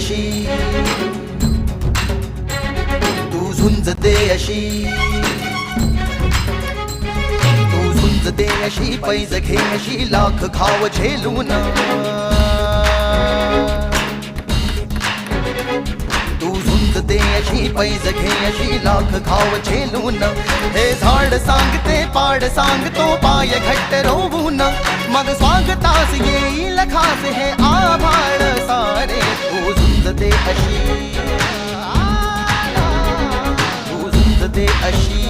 अशी. तू झुंजते अशी. तू झुंजते अशी पैज घे अशी लाख खाव झेलून. तू झुंजते अशी पैज घे अशी लाख खाव झेलून. हे झाड सांगते पाड सांगतो पाय घट्ट रोवून. मग स्वागतास येईल खास हे आभाळ. अशी तू झुंजते अशी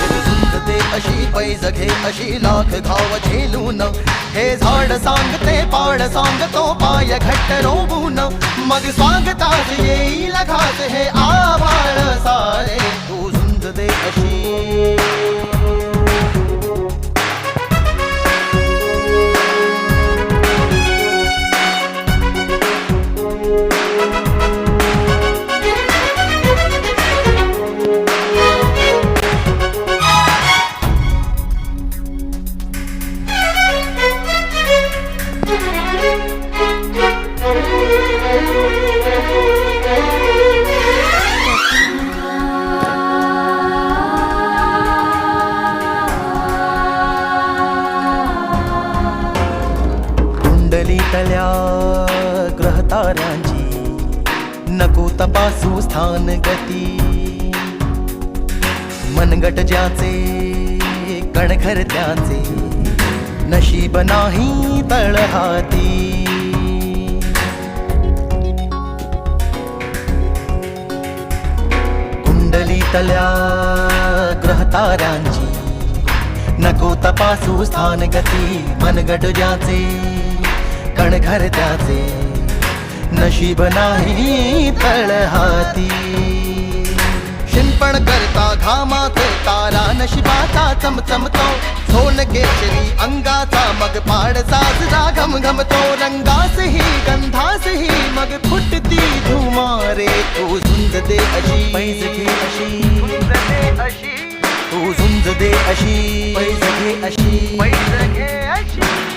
तू अशी पैज घे अशी लाख घाव झेलून हे झाड सांगते पाड सांगतो पाय घट्ट रोवून मग स्वागतास येईल घास हे आभाळ सारे कुंडली ग्रहताऱ्यांची. नको तपासू स्थान गती. मनगट ज्याचे कणखर त्याचे. नशीब नाही तळहाती. कुंडली तल्या ग्रहताऱ्यांची. नको तपासू स्थान गती मनगट ज्याचे. कणघर त्याचे नशीब नाही तळहाती. शिंपण करता घामात तारा नशिबाचा चमचमतो सोन केशरी अंगाचा मग पाड साजरा घम घमतो रंगासही गंधासही मग फुटती धुमारे. तू झुंज दे अशी. पैज घे अशी. तू झुंज दे अशी. पैज घे अशी. पैज घे अशी.